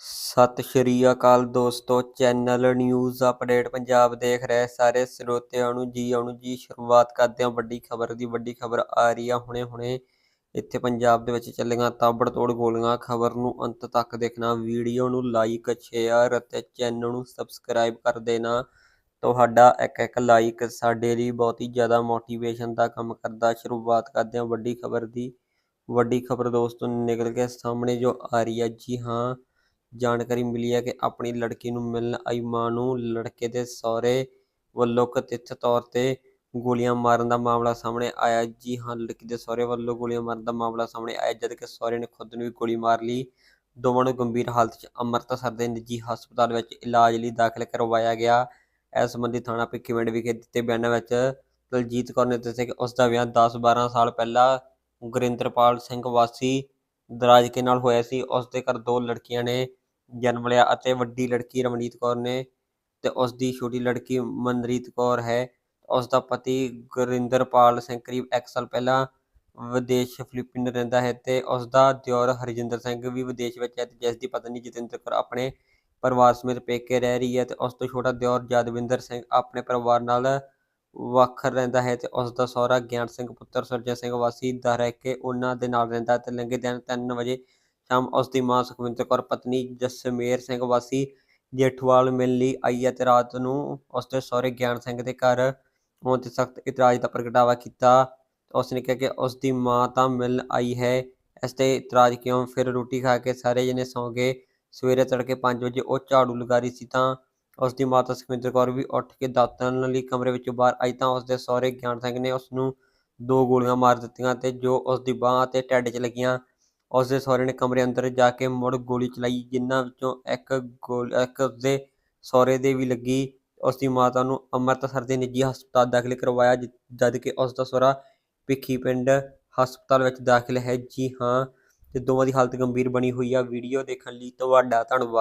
ਸਤਿ ਸ਼੍ਰੀ ਅਕਾਲ ਦੋਸਤੋ, channel news update Punjab ਦੇਖ ਰਹੇ ਸਾਰੇ ਸਰੋਤਿਆਂ ਨੂੰ। ਜੀ ਆਉਣ ਨੂੰ ਜੀ, ਸ਼ੁਰੂਆਤ ਕਰਦੇ ਹਾਂ ਵੱਡੀ ਖਬਰ ਦੀ। ਵੱਡੀ ਖਬਰ ਆ ਰਹੀ ਆ ਹੁਣੇ ਹੁਣੇ। ਇੱਥੇ ਪੰਜਾਬ ਦੇ ਵਿੱਚ ਚੱਲੀਆਂ ਤਾਬੜਤੋੜ ਗੋਲੀਆਂ। ਖਬਰ ਨੂੰ ਅੰਤ ਤੱਕ ਦੇਖਣਾ। ਵੀਡੀਓ ਨੂੰ ਲਾਈਕ ਸ਼ੇਅਰ ਅਤੇ ਚੈਨਲ ਨੂੰ ਸਬਸਕ੍ਰਾਈਬ ਕਰ ਦੇਣਾ। ਤੁਹਾਡਾ ਇੱਕ ਇੱਕ ਲਾਈਕ ਸਾਡੇ ਲਈ ਬਹੁਤ ਹੀ ਜ਼ਿਆਦਾ ਮੋਟੀਵੇਸ਼ਨ ਦਾ ਕੰਮ ਕਰਦਾ। ਸ਼ੁਰੂਆਤ ਕਰਦੇ ਹਾਂ ਵੱਡੀ ਖਬਰ ਦੀ। ਵੱਡੀ ਖਬਰ ਦੋਸਤੋ ਨਿਕਲ ਕੇ ਸਾਹਮਣੇ ਜੋ ਆ ਰਹੀ ਹੈ ਜੀ ਹਾਂ ਜਾਣਕਾਰੀ ਮਿਲੀ ਹੈ ਕਿ ਆਪਣੀ ਲੜਕੀ ਨੂੰ ਮਿਲਣ ਆਈ ਮਾਂ ਨੂੰ ਲੜਕੇ ਦੇ ਸਹੁਰੇ ਵੱਲੋਂ ਕਥਿਤ ਤੌਰ ਤੇ ਗੋਲੀਆਂ ਮਾਰਨ ਦਾ ਮਾਮਲਾ ਸਾਹਮਣੇ ਆਇਆ। ਜੀ ਹਾਂ, ਲੜਕੀ ਦੇ ਸਹੁਰੇ ਵੱਲੋਂ ਗੋਲੀਆਂ ਮਾਰਨ ਦਾ ਮਾਮਲਾ ਸਾਹਮਣੇ ਆਇਆ, ਜਦ ਕਿ ਸਹੁਰੇ ਨੇ ਖੁਦ ਨੂੰ ਵੀ ਗੋਲੀ ਮਾਰ ਲਈ। ਦੋਵਾਂ ਨੂੰ ਗੰਭੀਰ ਹਾਲਤ 'ਚ ਅੰਮ੍ਰਿਤਸਰ ਦੇ ਨਿੱਜੀ ਹਸਪਤਾਲ ਵਿੱਚ ਇਲਾਜ ਲਈ ਦਾਖਲ ਕਰਵਾਇਆ ਗਿਆ। ਇਸ ਸੰਬੰਧੀ ਥਾਣਾ ਭਿੱਖੀਵਿੰਡ ਵਿਖੇ ਦਿੱਤੇ ਬਿਆਨਾਂ ਵਿੱਚ ਦਲਜੀਤ ਕੌਰ ਨੇ ਦੱਸਿਆ ਕਿ ਉਸ ਦਾ ਵਿਆਹ 10-12 ਸਾਲ ਪਹਿਲਾਂ ਗੁਰਿੰਦਰਪਾਲ ਸਿੰਘ ਵਾਸੀ ਦਰਾਜ ਕੇ ਨਾਲ ਹੋਇਆ ਸੀ। ਉਸ ਦੇ ਘਰ ਦੋ ਲੜਕੀਆਂ ਨੇ ਜਨਮ ਲਿਆ ਅਤੇ ਵੱਡੀ ਲੜਕੀ ਰਮਨੀਤ ਕੌਰ ਨੇ ਤੇ ਉਸ ਦੀ ਛੋਟੀ ਲੜਕੀ ਮਨਰੀਤ ਕੌਰ ਹੈ। ਉਸ ਦਾ ਪਤੀ ਗੁਰਿੰਦਰਪਾਲ ਸਿੰਘ ਕਰੀਬ 1 ਸਾਲ ਪਹਿਲਾਂ ਵਿਦੇਸ਼ ਫਿਲੀਪੀਨ ਰਹਿੰਦਾ ਹੈ ਤੇ ਉਸ ਦਾ ਦਿਓਰ ਹਰਜਿੰਦਰ ਸਿੰਘ ਵੀ ਵਿਦੇਸ਼ ਵਿੱਚ ਹੈ ਤੇ ਜਿਸ ਦੀ ਪਤਨੀ ਜਤਿੰਦਰ ਕੌਰ ਆਪਣੇ ਪਰਿਵਾਰ ਸਮੇਤ ਪੇਕੇ ਰਹਿ ਰਹੀ ਹੈ ਤੇ ਉਸ ਤੋਂ ਛੋਟਾ ਦਿਓਰ ਜਦਵਿੰਦਰ ਸਿੰਘ ਆਪਣੇ ਪਰਿਵਾਰ ਨਾਲ ਵੱਖ ਰਹਿੰਦਾ ਹੈ ਤੇ ਉਸ ਦਾ ਸਹੁਰਾ ਗਿਆਨ ਸਿੰਘ ਪੁੱਤਰ ਸੁਰਜਾ ਸਿੰਘ ਵਾਸੀ ਦਰੈਕੇ ਉਹਨਾਂ ਦੇ ਨਾਲ ਰਹਿੰਦਾ ਤੇ ਲੰਘੇ ਦਿਨ 3 ਵਜੇ ਸ਼ਾਮ ਉਸ ਦੀ ਮਾਂ ਸੁਖਵਿੰਦਰ ਕੌਰ, ਪਤਨੀ ਜਸਮੇਰ ਸਿੰਘ ਵਾਸੀ ਜੇਠੂਵਾਲ ਮਿਲਣ ਲਈ ਆਈ ਹੈ ਤੇ ਰਾਤ ਨੂੰ ਉਸ ਦੇ ਸਹੁਰੇ ਗਿਆਨ ਸਿੰਘ ਦੇ ਘਰ ਆਉਣ ਤੇ ਸਖਤ ਇਤਰਾਜ਼ ਦਾ ਪ੍ਰਗਟਾਵਾ ਕੀਤਾ। ਉਸ ਨੇ ਕਿਹਾ ਕਿ ਉਸ ਦੀ ਮਾਂ ਤਾਂ ਮਿਲ ਆਈ ਹੈ, ਇਸ ਤੇ ਇਤਰਾਜ਼ ਕਿਉਂ? ਫਿਰ ਰੋਟੀ ਖਾ ਕੇ ਸਾਰੇ ਜਣੇ ਸੌਂ ਗਏ। ਸਵੇਰੇ ਤੜਕੇ 5 ਵਜੇ ਉਹ ਝਾੜੂ ਲਗਾ ਰਹੀ ਸੀ ਤਾਂ ਉਸ ਦੀ ਮਾਤਾ ਸੁਖਵਿੰਦਰ ਕੌਰ ਵੀ ਉੱਠ ਕੇ ਦਾਤਣ ਲਈ ਕਮਰੇ ਵਿੱਚੋਂ ਬਾਹਰ ਆਈ ਤਾਂ ਉਸ ਦੇ ਸਹੁਰੇ ਗਿਆਨ ਸਿੰਘ ਨੇ ਉਸ ਨੂੰ ਦੋ ਗੋਲੀਆਂ ਮਾਰ ਦਿੱਤੀਆਂ ਤੇ ਜੋ ਉਸ ਦੀ ਬਾਹ ਤੇ ਢਿੱਡ 'ਚ ਲੱਗੀਆਂ ਉਸ ਦੇ ਸਹੁਰੇ ਨੇ ਕਮਰੇ ਅੰਦਰ ਜਾ ਕੇ ਮੁੜ ਗੋਲੀ ਚਲਾਈ, ਜਿਨ੍ਹਾਂ ਵਿੱਚੋਂ ਇੱਕ ਗੋਲ, ਇੱਕ ਉਸਦੇ ਸਹੁਰੇ ਦੇ ਵੀ ਲੱਗੀ। ਉਸ ਦੀ ਮਾਤਾ ਨੂੰ ਅੰਮ੍ਰਿਤਸਰ ਦੇ ਨਿੱਜੀ ਹਸਪਤਾਲ ਦਾਖਲ ਕਰਵਾਇਆ, ਜ- ਜਦ ਕਿ ਉਸ ਦਾ ਸਹੁਰਾ ਭਿੱਖੀ ਪਿੰਡ ਹਸਪਤਾਲ ਵਿੱਚ ਦਾਖਲ ਹੈ। ਜੀ ਹਾਂ, ਤੇ ਦੋਵਾਂ ਦੀ ਹਾਲਤ ਗੰਭੀਰ ਬਣੀ ਹੋਈ ਆ। ਵੀਡੀਓ ਦੇਖਣ ਲਈ ਤੁਹਾਡਾ ਧੰਨਵਾਦ।